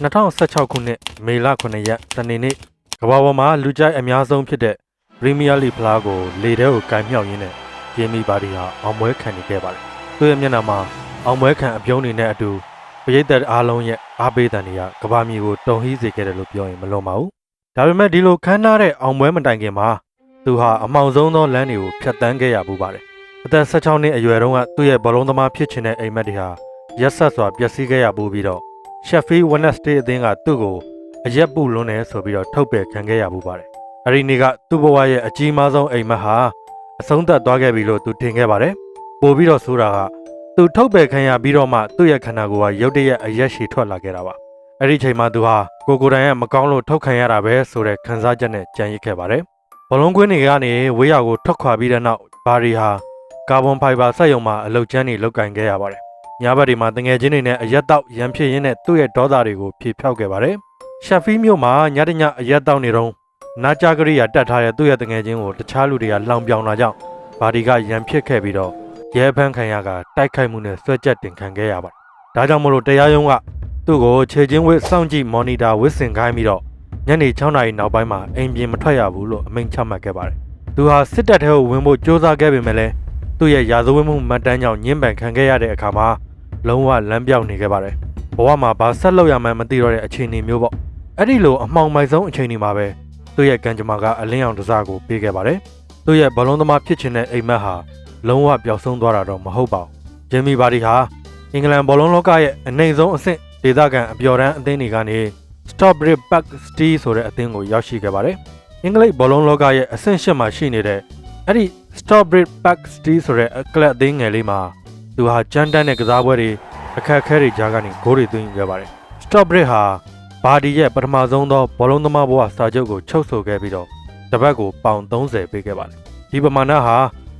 2016ခုနှစ်မေလ9ရက်တနေ့နေ့ကမ္ဘာပေါ်မှာလူကြိုက်အများဆုံးဖြစ်တဲ့ Premier League ဖလားကိုလေထဲကိုကန်မြောက်ရင်းနဲ့ဂျေမီဘာဒီဟာအောင်ပွဲခံနေခဲ့ပါတယ်။သူ့ရဲ့မျက်နှာမှာအောင်ပွဲခံအပြုံးတွေနဲ့အတူပရိသတ်အားလုံးရဲ့အားပေးတန်တွေကကမ္ဘာမြေကိုတုံဟီးစေခဲ့တယ်လို့ပြောရင်မလွန်ပါဘူး။ဒါပေမဲ့ဒီလိုခမ်းနားတဲ့အောင်ပွဲမတိုင်ခင်မှာသူဟာအမှောင်ဆုံးသောလမ်းတွေကိုဖြတ်တန်းခဲ့ရပူပါတယ်။အသက်16နှစ်အရွယ်တုန်းကသူ့ရဲ့ဘောလုံးသမားဖြစ်ချင်တဲ့အိမ်မက်တွေဟာရက်ဆက်စွာပျက်စီးခဲ့ရပူပြီးတော့ Sheffield Wednesday အသင်းကသူ့ကိုအရက်ပူလွန်းတယ်ဆိုပြီးတော့ထုတ်ပယ်ခံခဲ့ရပူပါတယ်။အဲဒီနေ့ကသူ့ဘဝရဲ့အကြီးမားဆုံးအိမ်မက်ဟာအဆုံးသတ်သွားခဲ့ပြီလို့သူထင်ခဲ့ပါတယ်။ပို့ပြီးတော့ဆိုတာကသူထုတ်ပယ်ခံရပြီးတော့မှသူ့ရဲ့ခန္ဓာကိုယ်ကရုတ်တရက်အရက်ရှည်ထွက်လာခဲ့တာပါ။အဲဒီချိန်မှာသူဟာကိုကိုယ်တိုင်ရဲ့မကောင်းလို့ထုတ်ခံရတာပဲဆိုတဲ့ခံစားချက်နဲ့ကြံရစ်ခဲ့ပါတယ်။ဘလုံးကွင်းတွေကနေဝေးရကိုထွက်ခွာပြီးတဲ့နောက်ဘာရီဟာကာဗွန်ဖိုင်ဘာစက်ရုံမှာအလုပ်ကျန်းတွေလုပ်ကင်ခဲ့ရပါတယ်။ ညဘက်ဒီမှာတငယ်ချင်းတွေနဲ့အရက်တောက်ရန်ဖြစ်ရင်းနဲ့သူ့ရဲ့ဒေါသတွေကိုဖြေဖျောက်ခဲ့ပါတယ်။ရှက်ဖီးမြို့မှာညတညအရက်တောက်နေတော့နာကြကရိယာတက်ထားတဲ့သူ့ရဲ့တငယ်ချင်းကိုတခြားလူတွေကလောင်ပြောင်လာကြောင်းဘာဒီကရန်ဖြစ်ခဲ့ပြီးတော့ရဲဖန်းခံရကတိုက်ခိုက်မှုနဲ့ဆွဲချက်တင်ခံခဲ့ရပါတယ်။ဒါကြောင့်မလို့တရားရုံးကသူ့ကိုခြေချင်းဝစ်စောင့်ကြည့်မော်နီတာဝစ်စင်ခိုင်းပြီးတော့ညနေ6နာရီနောက်ပိုင်းမှာအိမ်ပြင်မထွက်ရဘူးလို့အမိန့်ချမှတ်ခဲ့ပါတယ်။သူဟာစစ်တပ်ထဲကိုဝင်ဖို့ကြိုးစားခဲ့ပေမဲ့လည်းသူ့ရဲ့ရာဇဝတ်မှုမှတ်တမ်းကြောင့်ညှင်းပန်ခံခဲ့ရတဲ့အခါမှာ လုံးဝလမ်းပြောင်းနေခဲ့ပါတယ်။ဘဝမှာဘာဆက်လုပ်ရမှန်းမသိတော့တဲ့အခြေအနေမျိုးပေါ့။အဲ့ဒီလိုအမှောင်မိုက်ဆုံးအခြေအနေမှာပဲသူ့ရဲ့ကံကြမ္မာကအလင်းအောင်တစားကိုပေးခဲ့ပါတယ်။သူ့ရဲ့ဘလုံးသမားဖြစ်ချင်တဲ့အိမ်မက်ဟာလုံးဝပျောက်ဆုံးသွားတာတော့မဟုတ်ပါဘူး။ဂျင်မီဘာဒီဟာအင်္ဂလန်ဘောလုံးလောကရဲ့အနိုင်ဆုံးအဆင့်ဒေသခံအပျော်တမ်းအသင်းတွေကနေ Strawberry Park City ဆိုတဲ့အသင်းကိုရောက်ရှိခဲ့ပါတယ်။အင်္ဂလိပ်ဘောလုံးလောကရဲ့အဆင့်ရှစ်မှာရှိနေတဲ့အဲ့ဒီ Strawberry Park City ဆိုတဲ့အကလပ်အသင်းငယ်လေးမှာ သူဟာကြမ်းတမ်းတဲ့ကစားပွဲတွေအခက်အခဲတွေကြားကနေဂိုးတွေသွင်းယူခဲ့ပါတယ်။ Strawberry ဟာဘာဒီရဲ့ပထမဆုံးသောဘောလုံးသမားဘဝစာချုပ်ကိုချုပ်ဆိုခဲ့ပြီးတော့တပတ်ကိုပေါင်30ပေးခဲ့ပါတယ်။ဒီပမာဏဟာ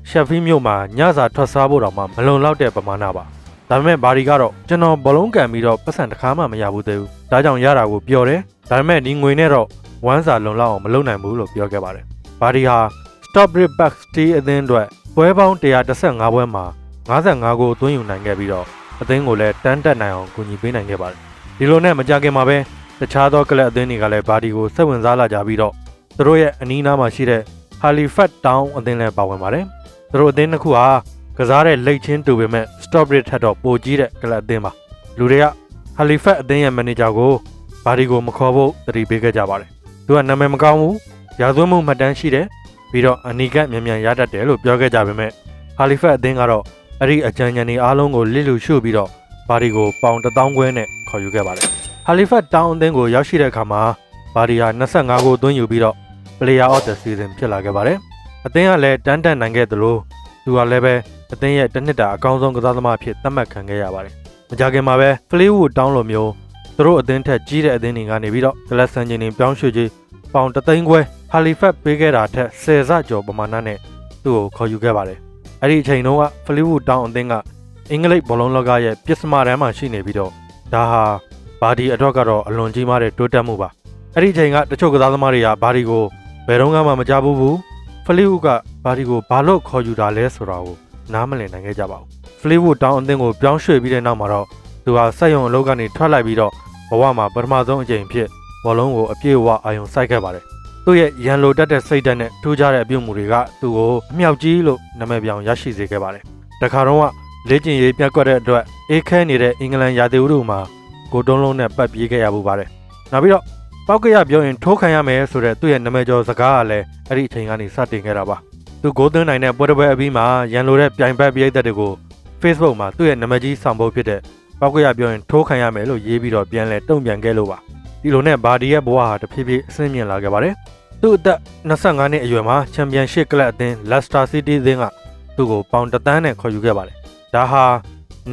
ရှက်ဖီးမြို့မှာညစာထွက်စားဖို့တောင်မှမလုံလောက်တဲ့ပမာဏပါ။ဒါပေမဲ့ဘာဒီကတော့ကျွန်တော်ဘောလုံးကန်ပြီးတော့ပတ်စံတစ်ခါမှမရဘူးသေးဘူး။ဒါကြောင့်ရတာကိုပြောတယ်။ဒါပေမဲ့ဒီငွေနဲ့တော့ဝမ်းစာလုံလောက်အောင်မလုပ်နိုင်ဘူးလို့ပြောခဲ့ပါတယ်။ဘာဒီဟာ Strawberry Bucks Steel အသင်းအတွက်ပွဲပေါင်း135ပွဲမှာ 55ဂိုးသွင်းယူနိုင်ခဲ့ပြီးတော့အသင်းကိုလည်းတန်းတက်နိုင်အောင်ကူညီပေးနိုင်ခဲ့ပါတယ်။ဒီလိုနဲ့မကြခင်မှာပဲတခြားသောကလပ်အသင်းတွေကလည်းဘာဒီကိုစိတ်ဝင်စားလာကြပြီးတော့သူတို့ရဲ့အနီးနားမှာရှိတဲ့ Halifax Town အသင်းလည်းပါဝင်ပါတယ်။သူတို့အသင်းတစ်ခုဟာကစားတဲ့လိတ်ချင်းတူပေမဲ့ Strawberry ထက်တော့ပိုကြီးတဲ့ကလပ်အသင်းပါ။လူတွေက Halifax အသင်းရဲ့မန်နေဂျာကိုဘာဒီကိုမခေါ်ဖို့တတိပေးခဲ့ကြပါတယ်။သူကနာမည်မကောင်းဘူး။ရာဇဝတ်မှုမှတ်တမ်းရှိတယ်။ပြီးတော့အနီကပ်မြန်မြန်ရတတ်တယ်လို့ပြောခဲ့ကြပေမဲ့ Halifax အသင်းကတော့ အဲ့ဒီအကြံဉာဏ်တွေအားလုံးကိုလစ်လူရှုပြီးတော့ဘာဒီကိုပေါင်1000ခွဲနဲ့ခေါ်ယူခဲ့ပါတယ်။ Halifax Town အသင်းကိုရောက်ရှိတဲ့အခါမှာဘာဒီဟာ25ဂိုးသွင်းယူပြီးတော့ Player of the Season ဖြစ်လာခဲ့ပါတယ်။အသင်းကလည်းတန်းတန်နိုင်ခဲ့သလိုသူကလည်းပဲအသင်းရဲ့တစ်နှစ်တာအကောင်းဆုံးကစားသမားအဖြစ်သတ်မှတ်ခံခဲ့ရပါတယ်။မကြခင်မှာပဲ Fleetwood Town လိုမျိုးသူတို့အသင်းထက်ကြီးတဲ့အသင်းတွေကနေပြီးတော့ Glasson ချင်းတွေပြောင်းရွှေ့ကြီးပေါင်3သိန်းခွဲ Halifax ပေးခဲ့တာထက်10ဆကျော်ပမာဏနဲ့သူ့ကိုခေါ်ယူခဲ့ပါတယ်။ အဲ့ဒီအချိန်တုန်းက Fleetwood Town အသင်းကအင်္ဂလိပ်ဘောလုံးလောကရဲ့ပြစ်စမတန်းမှာရှိနေပြီးတော့ဒါဟာဘာဒီအတွက်ကတော့အလွန်ကြီးမားတဲ့တိုးတက်မှုပါ။အဲ့ဒီအချိန်ကတချို့ကစားသမားတွေကဘာဒီကိုဘယ်တော့မှမကြဘူးဘူး။ Fleetwood ကဘာဒီကိုဘာလို့ခေါ်ယူတာလဲဆိုတာကိုနားမလည်နိုင်ခဲ့ကြပါဘူး။ Fleetwood Town အသင်းကိုပြောင်းရွှေ့ပြီးတဲ့နောက်မှာတော့သူဟာစက်ရုံအလုပ်ကနေထွက်လိုက်ပြီးတော့ဘဝမှာပထမဆုံးအကြိမ်ဖြစ်ဘောလုံးကိုအပြည့်အဝအာရုံစိုက်ခဲ့ပါတယ်။ သူ့ရဲ့ရန်လိုတက်တဲ့စိတ်ဓာတ်နဲ့ထူးခြားတဲ့အပြုအမူတွေကသူ့ကိုအမြောက်ကြီးလို့နာမည်ပြောင်ရရှိစေခဲ့ပါတယ်။တခါတော့ကလေ့ကျင့်ရေးပြတ်ကွက်တဲ့အတွက်အေးခဲနေတဲ့အင်္ဂလန်ရာသီဥတုမှာကိုတုံးလုံးနဲ့ပတ်ပြေးခဲ့ရမှုပါတယ်။နောက်ပြီးတော့ပောက်ကရပြောရင်ထိုးခံရမယ်ဆိုတဲ့သူ့ရဲ့နာမည်ကျော်စကားကလည်းအဲ့ဒီအချိန်ကနေစတင်ခဲ့တာပါ။သူဂိုးသွင်းနိုင်တဲ့ပွဲတစ်ပွဲအပြီးမှာရန်လိုတဲ့ပြိုင်ဘက်ပြည်သက်တွေကို Facebook မှာသူ့ရဲ့နာမည်ကြီးဆောင်ပုဒ်ဖြစ်တဲ့ပောက်ကရပြောရင်ထိုးခံရမယ်လို့ရေးပြီးတော့ပြန်လဲတုံ့ပြန်ခဲ့လို့ပါဒီလိုနဲ့ဘာဒီရဲ့ဘဝဟာတဖြည်းဖြည်းအဆင့်မြင့်လာခဲ့ပါတယ် သူ့အသက်25နှစ်အရွယ်မှာချန်ပီယံရှစ်ကလပ်အသင်း Leicester City အသင်းကသူ့ကိုပေါင်တသန်းနဲ့ခေါ်ယူခဲ့ပါတယ်ဒါဟာ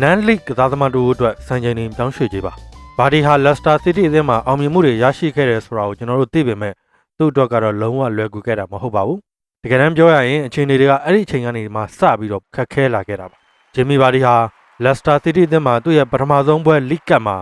Non League ကစားသမားတို့အတွက်စံချိန်တင်ပြောင်းရွှေ့ခြင်းပါဘာဒီဟာ Leicester City အသင်းမှာအောင်မြင်မှုတွေရရှိခဲ့တယ်ဆိုတာကိုကျွန်တော်တို့သိပေမဲ့သူ့အတွက်ကတော့လုံးဝလွယ်ကူခဲ့တာမဟုတ်ပါဘူးတကယ်တမ်းပြောရရင်အချိန်တွေကအဲ့ဒီအချိန်ကနေမှစပြီးတော့ခက်ခဲလာခဲ့တာပါဂျင်မီဘာဒီဟာ Leicester City အသင်းမှာသူ့ရဲ့ပထမဆုံးပွဲ League Cup မှာ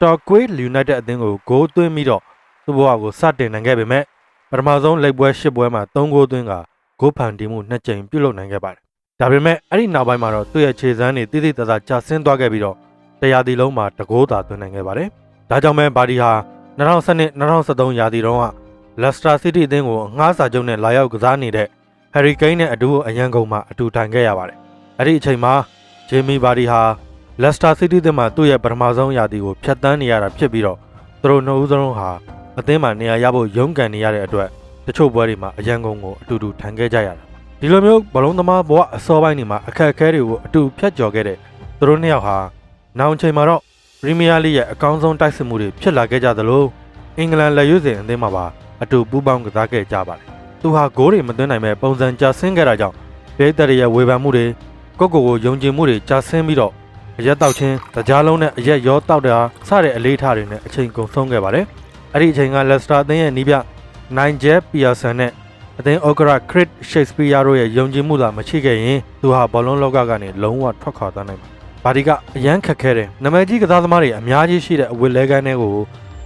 Torquay United အသင်းကိုဂိုးသွင်းပြီးတော့သူ့ဘဝကိုစတင်နိုင်ခဲ့ပေမဲ့ ပထမဆုံးလက်ပွဲ၈ပွဲမှာ၃ဂိုးသွင်းကဂိုးဖန်တီးမှု၂ကြိမ်ပြုလုပ်နိုင်ခဲ့ပါတယ်။ဒါပေမဲ့အဲ့ဒီနောက်ပိုင်းမှာတော့သူ့ရဲ့ခြေစမ်းတွေတိတိတသားကျဆင်းသွားခဲ့ပြီးတော့တရားဒီလုံးမှာတကိုးသာသွင်းနိုင်ခဲ့ပါတယ်။ဒါကြောင့်ပဲဘာဒီဟာ2012 2013ရာသီတုန်းကလက်စတာစီးတီးအသင်းကိုအငှားစာချုပ်နဲ့လာရောက်ကစားနေတဲ့ဟယ်ရီကိန်းနဲ့အတူအရန်ကုန်မှာအတူထိုင်ခဲ့ရပါတယ်။အဲ့ဒီအချိန်မှာဂျေမီဘာဒီဟာလက်စတာစီးတီးအသင်းမှာသူ့ရဲ့ပထမဆုံးရာသီကိုဖျက်ဆီးနေရတာဖြစ်ပြီးတော့သူတို့နှစ်ဦးစလုံးဟာ အသင်းမှာနေရာရဖို့ရုန်းကန်နေရတဲ့အတွက်တချို့ပွဲတွေမှာအရန်ကုန်ကိုအတူတူထိုင်ခဲ့ကြရတာ။ဒီလိုမျိုးဘလုံးသမားဘဝအစောပိုင်းတွေမှာအခက်အခဲတွေကိုအတူဖျက်ကျော်ခဲ့တဲ့သူတို့နှစ်ယောက်ဟာနောင်ချိန်မှာတော့ပရီးမီးယားလိရဲ့အကောင်းဆုံးတိုက်စစ်မှုတွေဖြစ်လာခဲ့ကြသလိုအင်္ဂလန်လက်ရွေးစင်အသင်းမှာပါအတူပူးပေါင်းကစားခဲ့ကြပါတယ်။သူဟာဂိုးတွေမသွင်းနိုင်မဲ့ပုံစံကျဆင်းခဲ့တာကြောင့်ဘေးသက်ရဲ့ဝေဖန်မှုတွေကိုယ့်ကိုယ်ကိုယုံကြည်မှုတွေကျဆင်းပြီးတော့အရက်တောက်ချင်းတကြားလုံးနဲ့အရက်ရောတောက်တာစတဲ့အလေးထားတွေနဲ့အချိန်ကုန်ဆုံးခဲ့ပါတယ်။ အဲ့ဒီအချိန်ကလက်စတာအသင်းရဲ့နီးပြနိုင်ဂျက်ပီယာဆန်နဲ့အသင်းအော်ဂရာခရစ်ရှေ့စပီးယားတို့ရဲ့ယုံကြည်မှုသာမရှိခဲ့ရင်သူဟာဘောလုံးလောကကနေလုံးဝထွက်ခွာသွားနိုင်မှာဘာဒီကအရန်ခက်ခဲတယ်နမကြီးကစားသမားတွေအများကြီးရှိတဲ့အဝစ်လဲကန်းတွေကို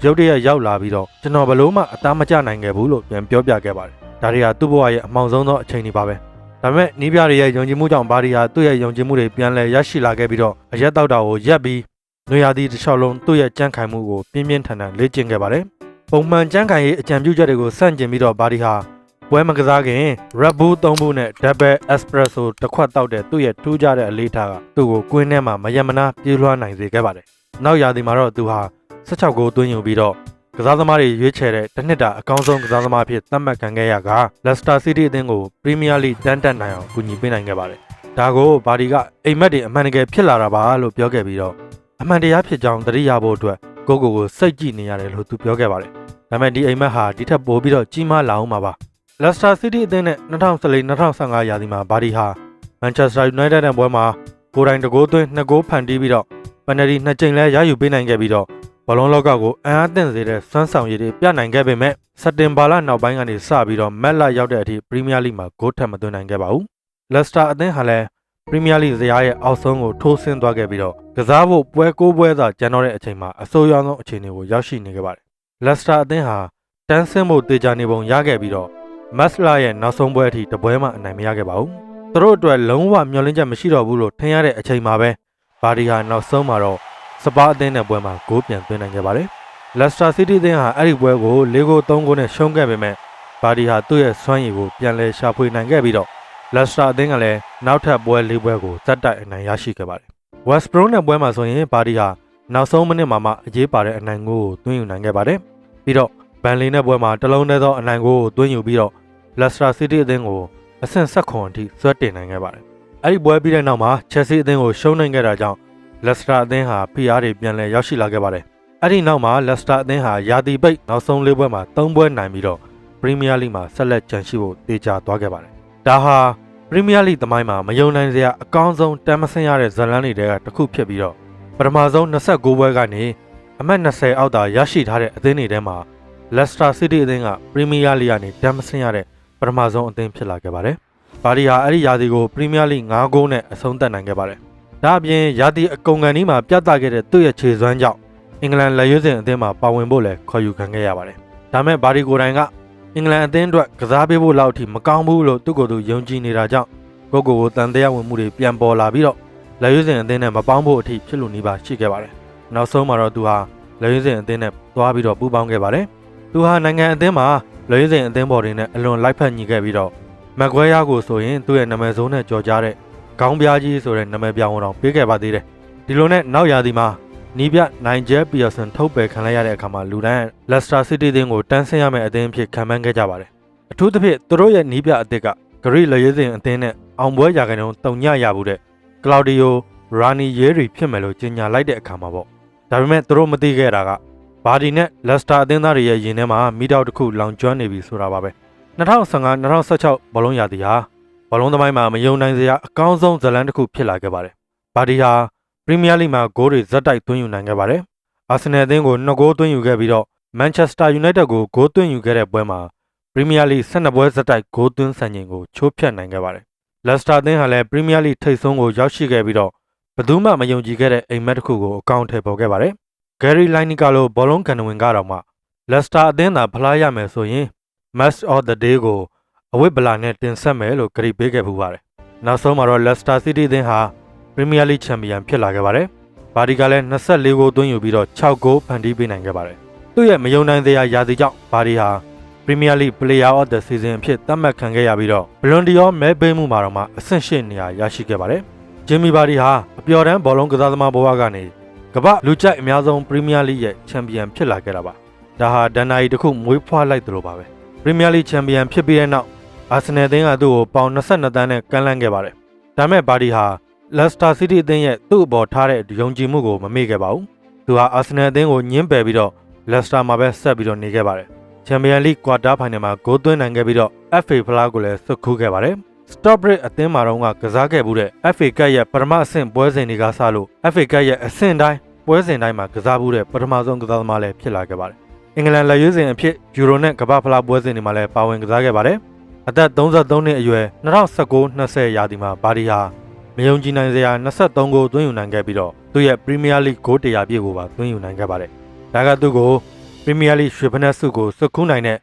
ရုတ်တရက်ရောက်လာပြီးတော့ကျွန်တော်ဘလို့မှအသားမကျနိုင်ခဲ့ဘူးလို့ပြန်ပြောပြခဲ့ပါတယ်ဒါတွေကသူ့ဘဝရဲ့အမောင်ဆုံးသောအချိန်တွေပါပဲဒါပေမဲ့နီးပြတွေရဲ့ယုံကြည်မှုကြောင့်ဘာဒီဟာသူ့ရဲ့ယုံကြည်မှုတွေပြန်လည်ရရှိလာခဲ့ပြီးတော့အရက်တောက်တာကိုရက်ပြီးနွေရာသီတစ်လျှောက်လုံးသူ့ရဲ့ကြန့်ခိုင်မှုကိုပြင်းပြင်းထန်ထန်လေ့ကျင့်ခဲ့ပါတယ် ပုံမှန်ကြန့်ခိုင်ရေးအကြံပြုချက်တွေကိုစန့်ကျင်ပြီးတော့ဘာဒီဟာပွဲမကစားခင် Red Bull 3ဘူးနဲ့ Double Espresso တစ်ခွက်တောက်တဲ့သူ့ရဲ့ထူးခြားတဲ့အလေးထားကသူ့ကိုကွင်းထဲမှာမယမနာပြေးလွှားနိုင်စေခဲ့ပါတယ်။နောက်ရာသီမှာတော့သူဟာ16ဂိုးသွင်းယူပြီးတော့ကစားသမားတွေရွေးချယ်တဲ့တစ်နှစ်တာအကောင်းဆုံးကစားသမားအဖြစ်သတ်မှတ်ခံခဲ့ရက Leicester City အသင်းကို Premier League တန်းတက်နိုင်အောင်ကူညီပေးနိုင်ခဲ့ပါတယ်။ဒါကိုဘာဒီကအိမ်မက်တွေအမှန်တကယ်ဖြစ်လာတာပါလို့ပြောခဲ့ပြီးတော့အမှန်တရားဖြစ်ကြောင်းသတိရဖို့အတွက်ကိုကိုကိုစိတ်ကြည့်နေရတယ်လို့သူပြောခဲ့ပါတယ်။ ဒါပေမဲ့ဒီအိမ်မက်ဟာဒီထက်ပိုပြီးတော့ကြီးမားလာအောင်ပါပါ။ Leicester City အသင်းနဲ့2014-2015ရာသီမှာဘာဒီဟာ Manchester United နဲ့ပွဲမှာကိုယ်တိုင်တကိုးသွင်းနှစ်ဂိုးဖန်တီးပြီးတော့ပန်နရီနှစ်ကြိမ်လဲရယူပေးနိုင်ခဲ့ပြီးတော့ဘလုံးလောကကိုအံ့အားသင့်စေတဲ့စွမ်းဆောင်ရည်တွေပြနိုင်ခဲ့ပေမဲ့စက်တင်ဘာလနောက်ပိုင်းကနေစပြီးတော့မက်လာရောက်တဲ့အထိပရီးမီးယားလိမှာဂိုးထပ်မသွင်းနိုင်ခဲ့ပါဘူး။လက်စတာအသင်းဟာလည်းပရီးမီးယားလိဇယားရဲ့အောက်ဆုံးကိုထိုးဆင်းသွားခဲ့ပြီးတော့ကစားဖို့ပွဲကိုးပွဲသာကျန်တော့တဲ့အချိန်မှာအဆိုးရွားဆုံးအခြေအနေကိုရောက်ရှိနေခဲ့ပါတယ်။ လက်စတာအသင်းဟာတန်းဆင်းဖို့တေချာနေပုံရခဲ့ပြီးတော့မက်စလာရဲ့နောက်ဆုံးပွဲအထိတပွဲမှအနိုင်မရခဲ့ပါဘူး။သူတို့အတွက်လုံးဝမျှော်လင့်ချက်မရှိတော့ဘူးလို့ထင်ရတဲ့အချိန်မှာပဲဘာဒီဟာနောက်ဆုံးမှာတော့စပါအသင်းနဲ့ပွဲမှာဂိုးပြန်သွင်းနိုင်ခဲ့ပါတယ်။ Leicester City အသင်းဟာအဲ့ဒီပွဲကို၄ဂိုး၃ဂိုးနဲ့ရှုံးခဲ့ပေမဲ့ဘာဒီဟာသူ့ရဲ့စွမ်းရည်ကိုပြန်လည်ရှာဖွေနိုင်ခဲ့ပြီးတော့ Leicester အသင်းကလည်းနောက်ထပ်ပွဲ၄ပွဲကိုဇက်တိုက်အနိုင်ရရှိခဲ့ပါတယ်။ West Brom နဲ့ပွဲမှာဆိုရင်ဘာဒီဟာ နောက်ဆုံးမိနစ်မှာမှအရေးပါတဲ့အနိုင်ဂိုးကိုသွင်းယူနိုင်ခဲ့ပါတယ်။ပြီးတော့ဘန်လီနဲ့ပွဲမှာတလုံးတည်းသောအနိုင်ဂိုးကိုသွင်းယူပြီးတော့ Leicester City အသင်းကိုအဆင့်ဆက်ခွန်အထိဆွဲတင်နိုင်ခဲ့ပါတယ်။အဲ့ဒီပွဲပြီးတဲ့နောက်မှာ Chelsea အသင်းကိုရှုံးနိုင်ခဲ့တာကြောင့်လက်စတာအသင်းဟာဖိအားတွေပြန်လည်ရောက်ရှိလာခဲ့ပါတယ်။အဲ့ဒီနောက်မှာလက်စတာအသင်းဟာယာတီပိတ်နောက်ဆုံးလေးပွဲမှာ၃ပွဲနိုင်ပြီးတော့ပရီးမီးယားလိမှာဆက်လက်ကျန်ရှိဖို့တေချာသွားခဲ့ပါတယ်။ဒါဟာပရီးမီးယားလိသမိုင်းမှာမယုံနိုင်စရာအကောင်းဆုံးတမ်းမဆင်းရတဲ့ဇတ်လန်းတွေကတစ်ခုဖြစ်ပြီးတော့ ပထမဆုံး29ပွဲကနေအမှတ်20အောက်သာရရှိထားတဲ့အသင်းတွေထဲမှာလက်စတာစီးတီးအသင်းကပရီးမီးယားလိကနေတမ်းမဆင်းရတဲ့ပထမဆုံးအသင်းဖြစ်လာခဲ့ပါတယ်။ဘာဒီဟာအဲ့ဒီရာသီကိုပရီးမီးယားလိ9ဂိုးနဲ့အဆုံးသတ်နိုင်ခဲ့ပါတယ်။ဒါအပြင်ရာသီအကုန်ကန်ဒီမှာပြသခဲ့တဲ့သူ့ရဲ့ခြေစွမ်းကြောင့်အင်္ဂလန်လက်ရွေးစင်အသင်းမှာပါဝင်ဖို့လည်းခေါ်ယူခံခဲ့ရပါတယ်။ဒါမဲ့ဘာဒီကိုတိုင်ကအင်္ဂလန်အသင်းအတွက်ကစားပေးဖို့လောက်အထိမကောင်းဘူးလို့သူ့ကိုယ်သူယုံကြည်နေတာကြောင့်ကိုကိုကိုတန်တရားဝင်မှုတွေပြန်ပေါ်လာပြီးတော့ လက်ရွေးစင်အသင်းနဲ့မပေါင်းဖို့အထိဖြစ်လို့နေပါရှိခဲ့ပါတယ်။နောက်ဆုံးမှာတော့သူဟာလက်ရွေးစင်အသင်းနဲ့သွားပြီးတော့ပူးပေါင်းခဲ့ပါတယ်။သူဟာနိုင်ငံအသင်းမှာလက်ရွေးစင်အသင်းပေါ်တွေနဲ့အလွန်လိုက်ဖက်ညီခဲ့ပြီးတော့မက်ကွဲယားကိုဆိုရင်သူ့ရဲ့နာမည်ဆိုးနဲ့ကြော်ကြားတဲ့ခေါင်းပြားကြီးဆိုတဲ့နာမည်ပြောင်းအောင်ပေးခဲ့ပါသေးတယ်။ဒီလိုနဲ့နောက်ရာသီမှာနီးပြနိုင်ဂျယ်ပီယာဆန်ထုတ်ပယ်ခံလိုက်ရတဲ့အခါမှာလူတိုင်းလက်စတာစီးတီးတင်းကိုတန်းဆင်းရမယ့်အသင်းအဖြစ်ခံမှန်းခဲ့ကြပါတယ်။အထူးသဖြင့်သူတို့ရဲ့နီးပြအသစ်ကဂရိလက်ရဲစင်အသင်းနဲ့အောင်ပွဲရာခိုင်နှုန်းတုံညရဘူးတဲ့ ကလောက်ဒီယိုရာနီရဲရီဖြစ်မယ်လို့ကြေညာလိုက်တဲ့အခါမှာပေါ့။ဒါပေမဲ့သူတို့မသိခဲ့တာကဘာဒီနဲ့လက်စတာအသင်းသားတွေရဲ့ရင်ထဲမှာမိတောက်တစ်ခုလောင်ကျွမ်းနေပြီဆိုတာပါပဲ။2015-2016ဘောလုံးရာသီဟာဘောလုံးသမိုင်းမှာမယုံနိုင်စရာအကောင်းဆုံးဇတ်လန်းတစ်ခုဖြစ်လာခဲ့ပါတယ်။ဘာဒီဟာပရီးမီးယားလိမှာဂိုးတွေဇက်တိုက်သွင်းယူနိုင်ခဲ့ပါတယ်။အာဆင်နယ်အသင်းကို2ဂိုးသွင်းယူခဲ့ပြီးတော့မန်ချက်စတာယူနိုက်တက်ကိုဂိုးသွင်းယူခဲ့တဲ့ပွဲမှာပရီးမီးယားလိ12ပွဲဇက်တိုက်ဂိုးသွင်းဆန်ချိန်ကိုချိုးဖျက်နိုင်ခဲ့ပါတယ်။ လက်စတာအသင်းဟာလည်းပရီးမီးယားလိထိပ်ဆုံးကိုရောက်ရှိခဲ့ပြီးတော့ဘယ်သူမှမယုံကြည်ခဲ့တဲ့အိမ်မက်တစ်ခုကိုအကောင့်ထည့်ပေါ်ခဲ့ပါတယ်။ဂယ်ရီလိုင်းနီကာလိုဘောလုံးကန်ဝင်ကတော့မှလက်စတာအသင်းသာဖလားရမယ်ဆိုရင် Match of the Day ကိုအဝိဗလာနဲ့တင်ဆက်မယ်လို့ကြေပေးခဲ့ပူပါတယ်။နောက်ဆုံးမှာတော့ Leicester City အသင်းဟာ Premier League Champion ဖြစ်လာခဲ့ပါတယ်။ဘာဒီကလည်း24ဂိုးသွင်းယူပြီးတော့6ဂိုးဖန်တီးပေးနိုင်ခဲ့ပါတယ်။သူ့ရဲ့မယုံနိုင်စရာရာသီကြောင့်ဘာဒီဟာ Premier League Player of the Season အဖြစ်သတ်မှတ်ခံခဲ့ရပြီးတော့ဘလွန်ဒီယောမဲပေးမှုမှာတော့မှအဆင့်ရှင်းနေရာရရှိခဲ့ပါတယ်။ဂျင်မီဘာဒီဟာအပျော်တမ်းဘောလုံးကစားသမားဘဝကနေကမ္ဘာလူကြိုက်အများဆုံး Premier League ရဲ့ချန်ပီယံဖြစ်လာခဲ့တာပါ။ဒါဟာဒန်နာရီတစ်ခုမွေးဖွားလိုက်သလိုပါပဲ။ Premier League ချန်ပီယံဖြစ်ပြီးတဲ့နောက်အာဆင်နယ်အသင်းကသူ့ကိုပေါင်22တန်းနဲ့ကမ်းလှမ်းခဲ့ပါတယ်။ဒါပေမဲ့ဘာဒီဟာ Leicester City အသင်းရဲ့သူ့အပေါ်ထားတဲ့ယုံကြည်မှုကိုမမေ့ခဲ့ပါဘူး။သူဟာအာဆင်နယ်အသင်းကိုညှင်းပယ်ပြီးတော့ Leicester မှာပဲဆက်ပြီးတော့နေခဲ့ပါတယ်။ Champions League Quarter Final မှာဂိုးသွင်းနိုင်ခဲ့ပြီးတော့ FA ဖလားကိုလည်းဆွတ်ခူးခဲ့ပါတယ်။ Stockbridge အသင်းမှာတော့ကစားခဲ့မှုတဲ့ FA Cup ရဲ့ပထမအဆင့်ပွဲစဉ်တွေကစလို့ FA Cup ရဲ့အဆင့်တိုင်းပွဲစဉ်တိုင်းမှာကစားမှုတဲ့ပထမဆုံးကစားသမားလည်းဖြစ်လာခဲ့ပါတယ်။အင်္ဂလန်လက်ရွေးစင်အဖြစ်ယူရိုနဲ့ကမ္ဘာဖလားပွဲစဉ်တွေမှာလည်းပါဝင်ကစားခဲ့ပါတယ်။အသက်33နှစ်အရွယ်2019-20ရာသီမှာဘာဒီဟာမယုံကြည်နိုင်စရာ23ဂိုးသွင်းယူနိုင်ခဲ့ပြီးတော့သူ့ရဲ့ Premier League ဂိုး100ပြည့်ကိုပါသွင်းယူနိုင်ခဲ့ပါတယ်။ဒါကသူ့ကို Premier League ရွှေဖနက်ဆုကိုစွတ်ခူးနိုင်တဲ့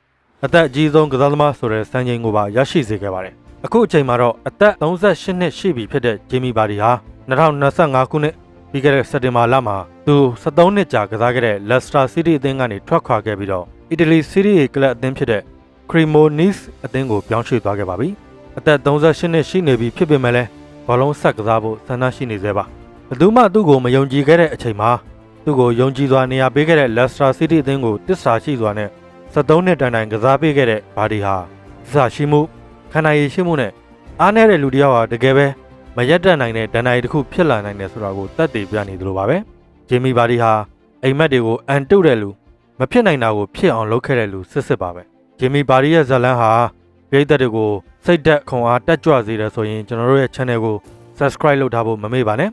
အသက်အကြီးဆုံးကစားသမားဆိုတဲ့စံချိန်ကိုပါရရှိစေခဲ့ပါတယ်။အခုအချိန်မှာတော့အသက်38နှစ်ရှိပြီဖြစ်တဲ့ဂျေမီဘာဒီဟာ2025ခုနှစ်ပြီးခဲ့တဲ့စက်တင်ဘာလမှာသူ73နှစ်ကြာကစားခဲ့တဲ့ Leicester City အသင်းကနေထွက်ခွာခဲ့ပြီးတော့ Italy Serie A ကလပ်အသင်းဖြစ်တဲ့ Cremonese အသင်းကိုပြောင်းရွှေ့သွားခဲ့ပါပြီ။အသက်38နှစ်ရှိနေပြီဖြစ်ပေမဲ့လည်းဘောလုံးဆက်ကစားဖို့ဆန္ဒရှိနေသေးပါ။ဘယ်သူမှသူ့ကိုမယုံကြည်ခဲ့တဲ့အချိန်မှာ သူ့ကိုယုံကြည်စွာနေရာပေးခဲ့တဲ့ Leicester City အသင်းကိုတစ္ဆာရှိစွာနဲ့73နှစ်တိုင်တိုင်ကစားပေးခဲ့တဲ့ဘာဒီဟာတစ္ဆာရှိမှုခန္ဓာရည်ရှိမှုနဲ့အားနည်းတဲ့လူတစ်ယောက်ဟာတကယ်ပဲမရက်တတ်နိုင်တဲ့ဒဏ္ဍာရီတစ်ခုဖြစ်လာနိုင်တယ်ဆိုတာကိုတတ်သိပြနေသလိုပါပဲဂျေမီဘာဒီဟာအိမ်မက်တွေကိုအန်တုတ်တဲ့လူမဖြစ်နိုင်တာကိုဖြစ်အောင်လုပ်ခဲ့တဲ့လူစစ်စစ်ပါပဲဂျေမီဘာဒီရဲ့ဇာတ်လမ်းဟာပြည်သက်တွေကိုစိတ်သက်ခွန်အားတက်ကြွစေတယ်ဆိုရင်ကျွန်တော်တို့ရဲ့ channel ကို subscribe လုပ်ထားဖို့မမေ့ပါနဲ့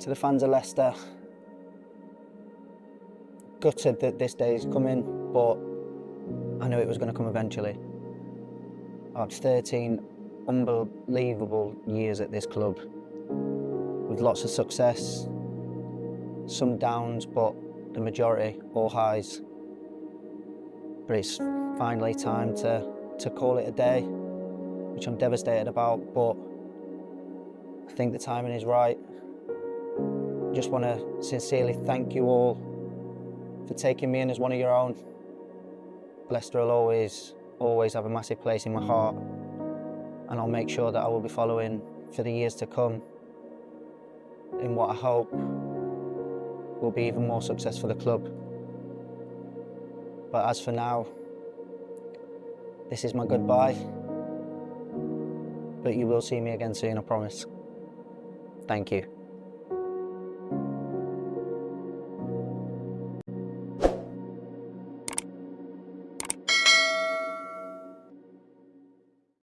to the fans of Leicester. Gutted that this day is coming, but I knew it was going to come eventually. I've had 13 unbelievable years at this club with lots of success, some downs, but the majority all highs. But it's finally time to, to call it a day, which I'm devastated about, but I think the timing is right just want to sincerely thank you all for taking me in as one of your own. Leicester will always, always have a massive place in my heart, and I'll make sure that I will be following for the years to come in what I hope will be even more success for the club. But as for now, this is my goodbye. But you will see me again soon, I promise. Thank you.